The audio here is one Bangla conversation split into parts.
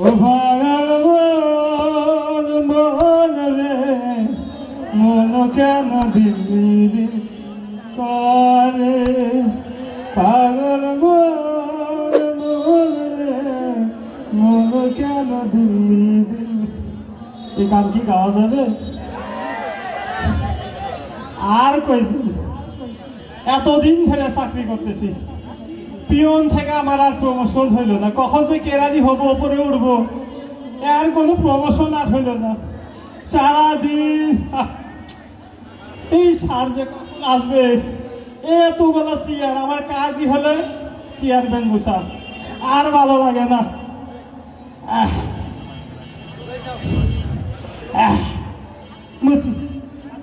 ও ভাঙার মন মন রে মন কেন দিলি দিল করে পাগল মন মন রে মন কেন দিলি দিল এই গান কি গাওয়া যাবে আর কইছি এতদিন ধরে চাকরি করতেছি পিয়ন থেকে আমার আর প্রমোশন হইল না কখন যে কেরানি হব ওপরে উঠবো আর কোনো প্রমোশন আর হইল না সারাদিন এই সার যে কখন আসবে এতগুলো চেয়ার আমার কাজই হলে চেয়ার ব্যাংক বসা আর ভালো লাগে না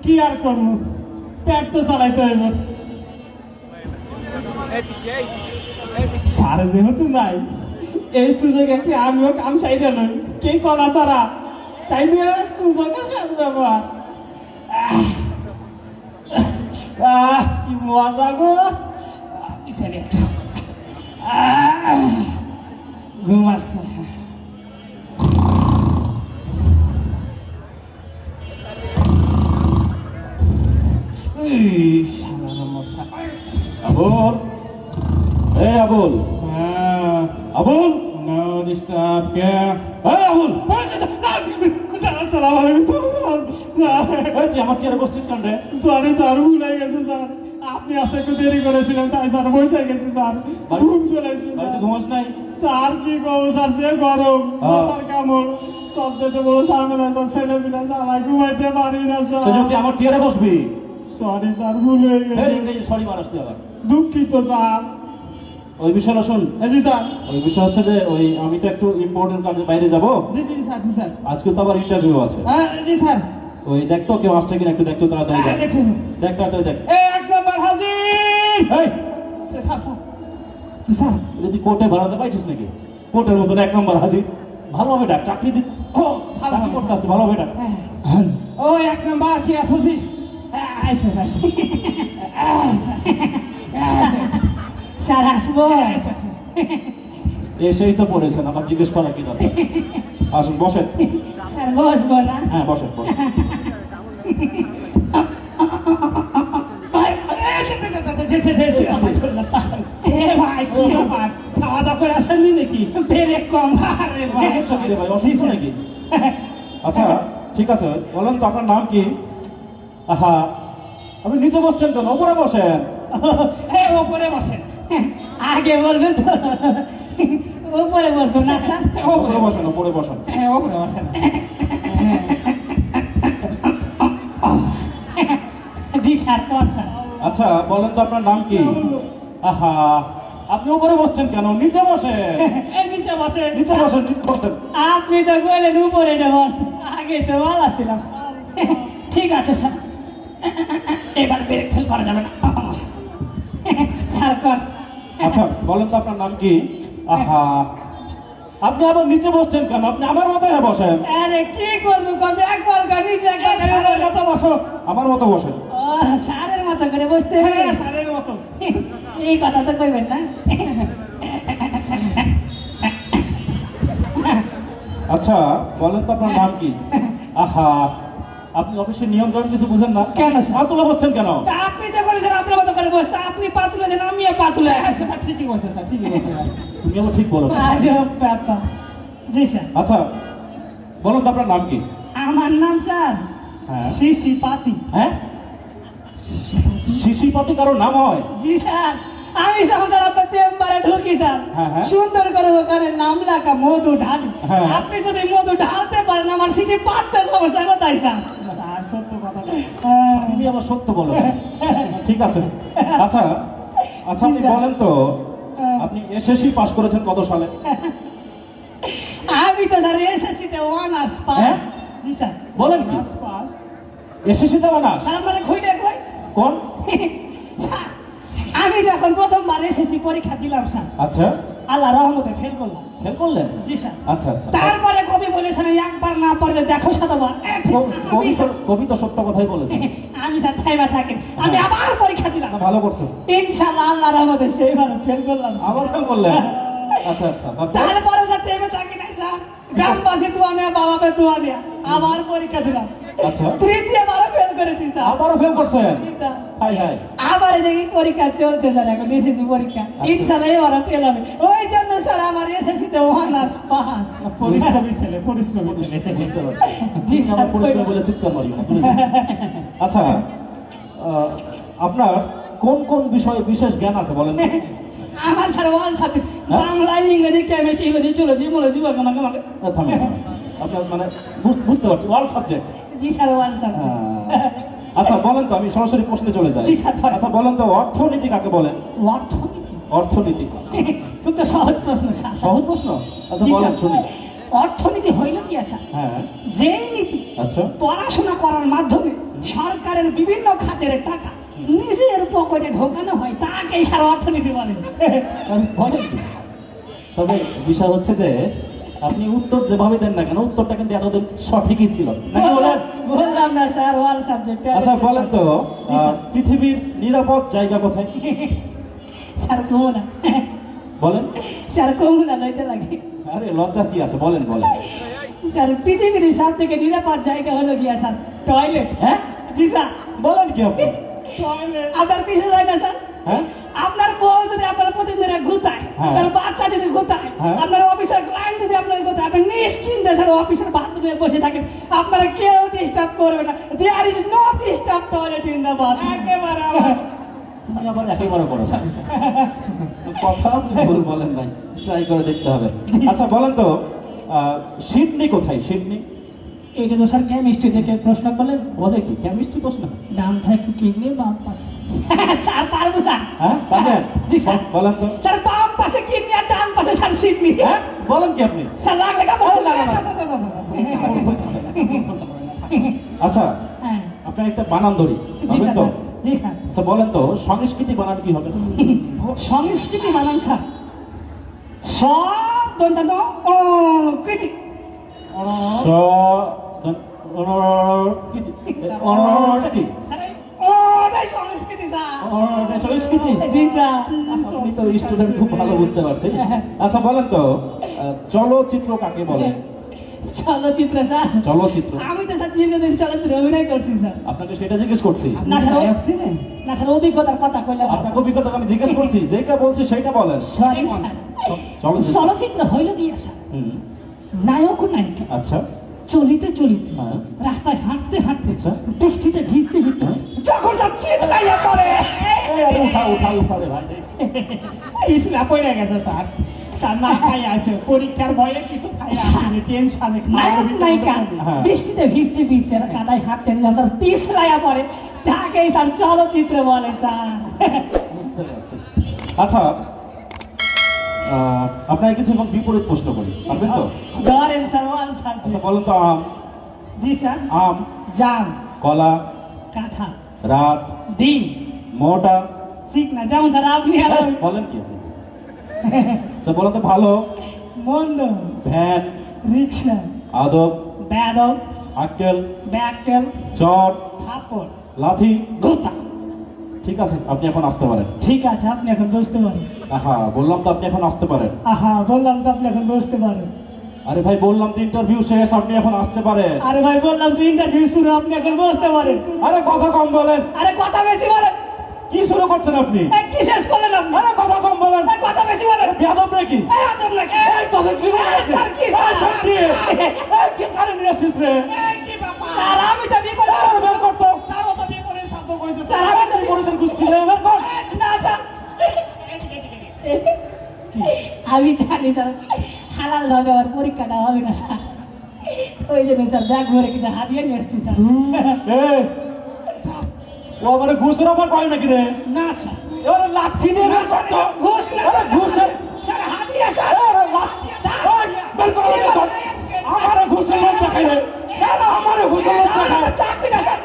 কি আর করব পেট তো চালাইতে হইবে স্যার যেহেতু নাই এই সুযোগ একটি আমিও কাম সাইডে নই কে করা তারা তাই নিয়ে সুযোগের সাথে ব্যবহার আহ, আহ, কি মজা গো আহ, পিছনে একটু আহ, ঘুম আসছে এই আবুল হ্যাঁ। আবুল? disturb কে? আবুল! আসসালামু আলাইকুম স্যার! তুই আমার চেয়ারে বসছিস কেন রে? সরি স্যার ভুল হয়ে গেছে স্যার। আপনি আসতে একটু দেরি করেছিলেন তাই স্যার বসে গেছি স্যার। ঘুম চলে এসেছে ঘুমাস নাই? স্যার কি করব স্যার সে গরম। মশার কামড় সবচেয়ে বড় ঝামেলা স্যার ছেলে পিলা স্যার আমি ঘুমাইতে পারি না স্যার। আমার চেয়ারে বসবি? সরি স্যার ভুল হয়ে গেছে। সরি মানুষ আবার। দুঃখিত স্যার। ওই বিষয়টা শোন এই জি স্যার। ওই বিষয় হচ্ছে যে ওই আমি তো একটু ইম্পর্টেন্ট কাজে বাইরে যাব। জি জি স্যার জি স্যার। আজকে তো আবার ইন্টারভিউ আছে। হ্যাঁ জি স্যার। ওই দেখ তো কেউ আসছে কিনা একটু দেখ তো তাড়াতাড়ি হ্যাঁ, দেখ। দেখ তাড়াতাড়ি দেখ। এই এক নাম্বার হাজির! এই! Sir sir sir. কি স্যার। যদি কোর্টে ভাড়াতে পাইছিস নাকি? কোর্টের মতন এক নাম্বার হাজির। ভালো হবে ডাক চাকরি দিতে ও ভালো চাকরি করতে ভালো হবে ডাক। হ্যাঁ। ও এক নাম্বার কি আছো জি? আইসো আইসো স্যার আসব এসেই তো পড়েছেন আমার জিজ্ঞেস করা কি দরকার? আসুন বসেন। স্যার বসবো না। হ্যাঁ বসেন বসেন। ভাই কি ব্যাপার খাওয়া দাওয়া করে আসেননি নাকি বেড়ে কম অসুস্থ আচ্ছা ঠিক আছে বলেন তো আপনার নাম কি? আহা আপনি নিচে বসছেন কেন? ওপরে বসেন। ওপরে বসেন। আগে বলবেন তো। উপরে বসবো না স্যার। ওপরে বসেন ওপরে বসেন। হ্যাঁ ওপরে বসেন। জি স্যার কোন স্যার? আচ্ছা বলেন তো আপনার নাম কি? আহা আপনি উপরে বসছেন কেন? নিচে এই নিচে বসেন। নিচে বসেন বসেন। আপনি তো বললেন উপরে বসতে। আগে তো ভালো ছিলাম ঠিক আছে স্যার। এবার ব্রেক ফেল করা যাবে না। স্যার কর আচ্ছা বলেন তো আপনার নাম কি? আহা। আপনি আবার নিচে বসছেন কেন? আপনি আমার মাথায় বসেন? আরে কি করব কবে একবার কর নিচে একবার কর, মতো বসো। আমার মতো বসেন। সারের মতো করে বসতে হ্যাঁ স্যারের মতো। এই কথা তো কইবেন না। আচ্ছা বলেন তো আপনার নাম কি? আহা। আপনি অফিসের নিয়ম কানুন কিছু বুঝেন না? কেন স্যার? পা তুলে বসছেন কেন তা আপনি তো বলেছেন আপনার মতো করে বসতে আপনি পাতুলে যেন আমিও পাতুলে। হ্যাঁ স্যার ঠিকই বসে স্যার ঠিকই বসে তুমি আবার ঠিক বলো আজব ব্যাপার। জি স্যার। আচ্ছা বলুন তো আপনার নাম কি? আমার নাম স্যার হ্যাঁ। শিশি পাতি। হ্যাঁ? শিশিপতি কারও নাম হয়? জি স্যার। আমি যখন স্যার আপনার চেম্বারে ঢুকি স্যার হ্যাঁ, হ্যাঁ। সুন্দর করে ওখানে নাম লেখা মধু ঢালি। আপনি যদি মধু ঢালতে পারেন আমার শিশি পাততে সমস্যা কোথায় স্যার? সত্য কথা। হ্যাঁ। তুমি আবার সত্য বলো। ঠিক আছে। আচ্ছা আচ্ছা আপনি বলেন তো আপনি এসএসসি পাস করেছেন কত সালে? আমি তো স্যার এসএসসিতে অনার্স হ্যাঁ? পাস জি স্যার। বলেন কি? Pass pass. এসএসসিতে অনার্স স্যার মানে খুঁজে কই? কোন? আমি যখন প্রথমবার এসএসসি পরীক্ষা দিলাম স্যার। আচ্ছা। আল্লাহ রহমতে ফেল করলাম। ফেল করলেন? জি স্যার। আচ্ছা আচ্ছা। তারপরে কবি বলেছেন একবার না পারলে দেখো শতবার কবি- কবি তো- সত্য কথাই বলেছেন। আমি স্যার থাইবা থাকেন। আমি হ্যাঁ। আবার পরীক্ষা দিলাম। ভালো করছ ইনশাল্লাহ আল্লাহ রহমতে সেইবার ফেল করলাম আবার ফেল করলেন? আচ্ছা আচ্ছা তারপরে স্যার থেমে থাকি না স্যার। গ্রামবাসী দোয়া নেয়া বাবাকে দোয়া নেয়া। আবার পরীক্ষা দিলাম। আচ্ছা। তৃতীয়বারও ফেল করেছি স্যার। আবারও ফেল করছেন? জি, স্যার। হাই হাই। আবার দেখি পরীক্ষা চলছে স্যার এখন এসেছি পরীক্ষা। ইনশাল্লাহ এবারও ফেল হবে ওই জন্য স্যার আমার এসেছিতে অনার্স পাস পরিশ্রমী ছেলে পরিশ্রমী ছেলে। বুঝতে পারছি। পরিষ্কার বলে চিৎকার মারি আচ্ছা আপনার কোন কোন বিষয়ে বিশেষ জ্ঞান আছে বলেন? আমার স্যার ওয়াল সাথে হ্যাঁ? বাংলা ইংরেজি কেমিস্ট্রি ইংরেজি চলেছি বলেছি আমাকে আমাকে না, থামেন, থামেন। আপনার মানে বুঝ- বুঝতে পারছি অল সাবজেক্ট। জি স্যার ওয়াল সাথে আচ্ছা বলেন তো আমি সরাসরি প্রশ্নে চলে যাই। আচ্ছা বলেন তো অর্থনীতি কাকে বলেন অর্থনীতি? অর্থনীতি। খুব তো সহজ প্রশ্ন সহজ প্রশ্ন? আচ্ছা বলেন শুনি অর্থনীতি। হইল কি স্যার? হ্যাঁ। যেই নীতি আচ্ছা। পড়াশোনা করার মাধ্যমে সরকারের বিভিন্ন খাতের টাকা নিজের পকেটে ঢোকানো হয় তাকে সারা অর্থনীতি বলে। বলেন তবে বিষয় হচ্ছে যে আপনি উত্তর যেভাবে দেন না কেন উত্তরটা কিন্তু এতদিন সঠিকই ছিল। নাকি বলেন? বললাম না স্যার ওয়াল সাবজেক্ট আচ্ছা বলেন তো। পৃথিবীর নিরাপদ জায়গা কোথায়? স্যার কমু না। বলেন। স্যার কমু না লইতে লাগে। আরে লজ্জা কি আছে? বলেন বলেন। স্যার পৃথিবীর সব থেকে নিরাপদ জায়গা হলো গিয়া স্যার টয়লেট। হ্যাঁ? জি স্যার। বলেন কি আপনি? আপনার পিছিয়ে যায় না স্যার? হ্যাঁ? আপনার বউ যদি আপনার প্রতিদিন ঘুতায় হ্যাঁ। আপনার বাচ্চা যদি ঘুতায় হ্যাঁ। আপনার অফিসের ক্লায়েন্ট যদি আপনার ঘুতায় আপনি নিশ্চিন্তে স্যার অফিসের বাথরুমে বসে থাকেন। আপনারা কেউ ডিস্টার্ব করবে না। There is no disturb toilet in the bathroom একেবারে আমার তুমি আবার একেবারে করো কথা আপনি ভুল বলেন নাই। ট্রাই করে দেখতে হবে। আচ্ছা বলেন তো আহ, সিডনি কোথায়? সিডনি এটা তো স্যার কেমিস্ট্রি থেকে প্রশ্ন করলেন বলে কি? কেমিস্ট্রি প্রশ্ন? ডান থেকে কিডনি বাম পাশে? স্যার পারব স্যার। হ্যাঁ পারবেন? জি স্যার। বলেন তো। স্যার বাম পাশে কিডনি আর ডান পাশে স্যার সিডনি? হ্যাঁ বলেন কি আপনি? স্যার লাগলে কাপড় লাগা না আচ্ছা হ্যাঁ। আপনার একটা বানান ধরি জি স্যার তো? জি স্যার। আচ্ছা বলেন তো সংস্কৃতি বানান কি হবে? সংস্কৃতি বানান স্যার। সব দন্তান ও কৃতি। স দন- অনর- কি দি- অনর কি? স্যার ওটাই সংস্কৃতি স্যার অনর সংস্কৃতি? জি স্যার আপনি তো স্টুডেন্ট খুব ভালো বুঝতে পারছি আচ্ছা বলেন তো চলচ্চিত্র কাকে বলে? চলচ্চিত্র স্যার। চলচ্চিত্র। আমি তো স্যার দীর্ঘদিন চলচ্চিত্র অভিনয় করছি স্যার। আপনাকে সেটা জিজ্ঞেস করছি। না স্যার না স্যার অভিজ্ঞতার কথা কইলে আপনার অভিজ্ঞতা আমি জিজ্ঞেস করছি যেটা বলছি সেটা বলেন। Sorry sir. চলচ্চিত্র। চলচ্চিত্র হইল স্যার। হুম, নায়ক নায়িকা। আচ্ছা। চলিতে চলিতে। রাস্তায় হাঁটতে হাঁটতে। বৃষ্টিতে ভিজতে ভিজতে। যখন যা চিৎকাইয়া পড়ে উঠা উঠা উঠা রে ভাই ইসলা পড়ে গেছে স্যার স্যার না খাই আছে পরীক্ষার ভয়ে কিছু খাই আসেনি টেনশনে নায়ক নায়িকা। বৃষ্টিতে ভিজতে ভিজতে কাদায় হাঁটতে যখন পিছলাইয়া পড়ে তাকেই স্যার চলচ্চিত্র বলে স্যার বুঝতে আচ্ছা আপনাকে কিছু এখন বিপরীত প্রশ্ন করি। পারবেন তো? ধরেন স্যার ওয়ান স্যার আচ্ছা বলেন তো আম। জি স্যার। আম। জাম। কলা। কাঁঠা রাত। ডিম। মোটা। শিখ না যেমন স্যার আপনি আমি। বলেন কি আপনি? আচ্ছা বলেন তো ভালো। মন্দ। ভ্যান। রিক্সা। আদব। বেদব আক্কেল। ব্যাকেল চট থাপড় লাথি। গোতা ঠিক আছে আপনি এখন আসতে পারেন। ঠিক আছে আপনি এখন বুঝতে পারেন। আহা বললাম তো আপনি এখন আসতে পারেন। আহা বললাম তো আপনি এখন বুঝতে পারেন। আরে ভাই বললাম তো ইন্টারভিউ শেষ আপনি এখন আসতে পারেন। আরে ভাই বললাম তো ইন্টারভিউ শুরু আপনি এখন বুঝতে পারেন। আরে কথা কম বলেন। আরে কথা বেশি বলেন। কি শুরু করছেন আপনি? এই কি শেষ করলেন আপনি? আরে কথা কম বলেন। এই কথা বেশি বলেন। বেয়াদব নাকি? এই আদম নাকি? এই কথা কি বলেন? এই স্যার কি এই সত্যি এই কি? কারে নিয়ে আসিস রে? কি ব্যাপার? স্যার আমি তো বিপদ আমি জানি স্যার হালাল ভাবে আমার পরীক্ষাটা হবে না স্যার। ওই জন্য স্যার ব্যাগ ভরে কিছু হারিয়ে নিয়ে এসছি স্যার। ও আমারে ঘুষের ওপর পায় নাকি রে? না স্যার। এবারে লাঠি দিয়ে বের কর তো। ঘুষ না আরে ঘুষের স্যার হারিয়ে স্যার। আরে লাঠি ওই, বের কর বের আমারে ঘুষের লোক দেখাই রে। কেন আমারে ঘুষের দেখায় চাকরি না স্যার।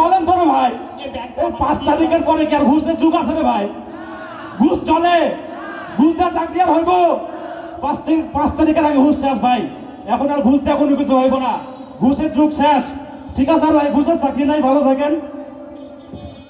বলেন তো ভাই। পাঁচ তারিখের পরে কি আর ঘুষের যুগ আছে রে ভাই? ঘুষ চলে। ঘুষ দেওয়া চাকরি আর হইব? পাঁচ তারিখ, পাঁচ তারিখের আগে ঘুষ শেষ ভাই। এখন আর ঘুষ দেওয়া কোনো কিছু হইব না। ঘুষের যুগ শেষ। ঠিক আছে আর ভাই, ঘুষের চাকরি নাই, ভালো থাকেন।